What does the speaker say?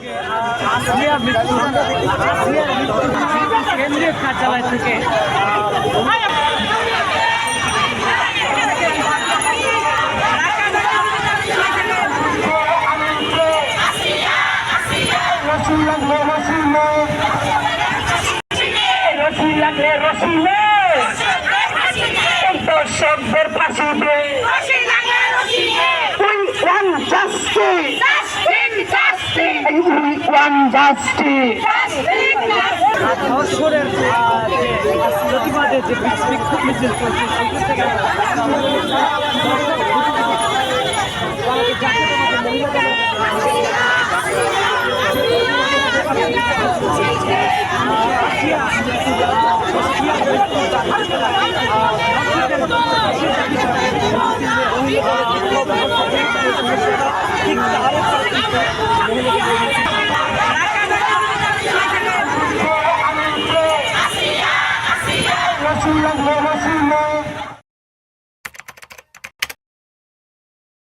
আসিয়া মৃত্যু আসিয়ার মৃত্যু কেন্দ্রীয় কার্যালয় থেকে। লাগলে দর্শকদের ফাঁসি ওয়ান জাস্টিস ওয়ান জাস্টিস ভাস্করের আহ, Gracias.